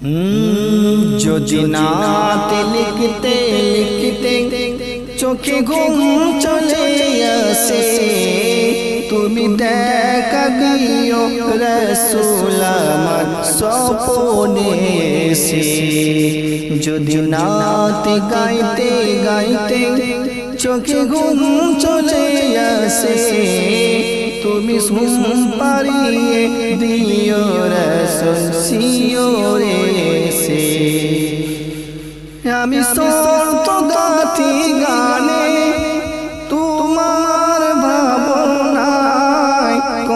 যদি নাতে লিখতে লিখতে চোখে ঘুম চলে আসে তুমি দেখা দিও রসুল আমার সপনে সে যদি নাতে গাইতে গাইতে চোখে ঘুম চলে আসে তুমি সুম পারিয়ে দিও রসুল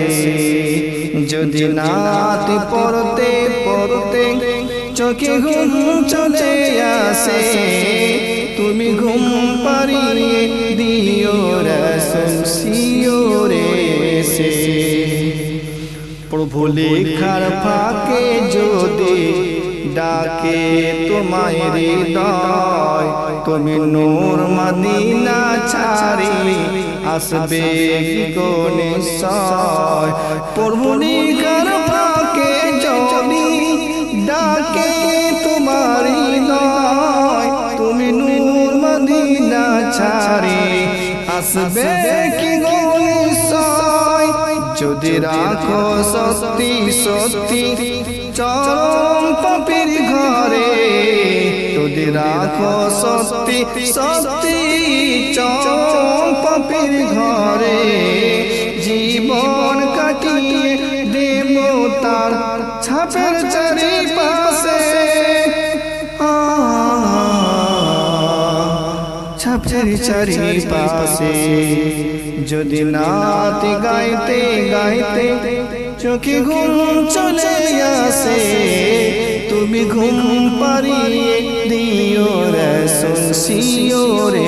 হেসে যদি নাত পড়তে পড়তে চোখে ঘুম চলে আসে তুমি ঘুম পারিয়ে দিও রসুল সিওরে সে প্রভু লেখার ফাঁকে যদি ডাকে তোমায় হৃদয় তুমি নূর মদিনা ছাড়ি আসবে কি গো নিশ্চয়। প্রভু লেখার ফাঁকে যদি ডাকে তোমার হৃদয় তুমি নূর মদিনা ছাড়ি। আসবে কি নিশ্চয়? যদি রাখো সত্যি সত্যি চরম পাপির ঘরে। যদি রাখো সত্যি সত্যি চরম পাপির ঘরে জীবন কাটিয়ে দেব তার ছাপের চারি পাশে ছাপের চারি পাশে যদি নাত গাইতে গাইতে চোখে ঘুম চলে আসে, তুমি ঘুম পারিয়ে দিও রে সিও রে।